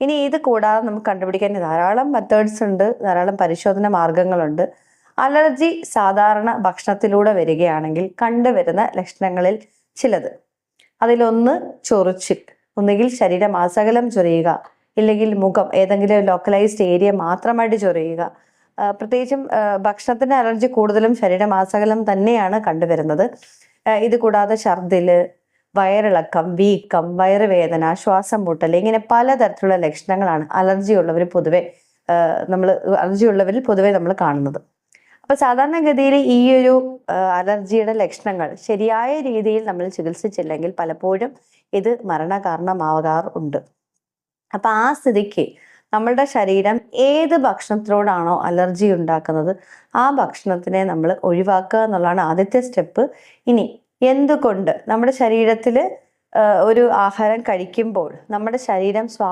ഇനി ഇത് കൂടാതെ നമുക്ക് കണ്ടുപിടിക്കാൻ ധാരാളം മെത്തേഡ്സ് ഉണ്ട് ധാരാളം പരിശോധന മാർഗങ്ങളുണ്ട്. അലർജി സാധാരണ ഭക്ഷണത്തിലൂടെ വരികയാണെങ്കിൽ കണ്ടുവരുന്ന ലക്ഷണങ്ങളിൽ ചിലത്. അതിലൊന്ന് ചൊറിച്ചിൽ ഒന്നുകിൽ ശരീരം ആസകലം ചൊറിയുക ഇല്ലെങ്കിൽ മുഖം ഏതെങ്കിലും ലോക്കലൈസ്ഡ് ഏരിയ മാത്രമായിട്ട് ചൊറിയുക. പ്രത്യേകിച്ചും ഭക്ഷണത്തിന് അലർജി കൂടുതലും ശരീരം ആസകലം തന്നെയാണ് കണ്ടുവരുന്നത്. ഇത് കൂടാതെ ഛർദിൽ വയറിളക്കം വീക്കം വയറുവേദന ശ്വാസം മുട്ടൽ ഇങ്ങനെ പലതരത്തിലുള്ള ലക്ഷണങ്ങളാണ് അലർജി ഉള്ളവർ പൊതുവെ നമ്മൾ അലർജി ഉള്ളവരിൽ പൊതുവെ നമ്മൾ കാണുന്നത്. അപ്പൊ സാധാരണഗതിയിൽ ഈ ഒരു അലർജിയുടെ ലക്ഷണങ്ങൾ ശരിയായ രീതിയിൽ നമ്മൾ ചികിത്സിച്ചില്ലെങ്കിൽ പലപ്പോഴും ഇത് മരണകാരണമാകാറുണ്ട്. അപ്പൊ ആ സ്ഥിതിക്ക് നമ്മളുടെ ശരീരം ഏത് ഭക്ഷണത്തിനോടാണോ അലർജി ഉണ്ടാക്കുന്നത് ആ ഭക്ഷണത്തിനെ നമ്മൾ ഒഴിവാക്കുക എന്നുള്ളതാണ് ആദ്യത്തെ സ്റ്റെപ്പ്. ഇനി എന്തുകൊണ്ട് നമ്മുടെ ശരീരത്തിൽ ഒരു ആഹാരം കഴിക്കുമ്പോൾ നമ്മുടെ ശരീരം സ്വാ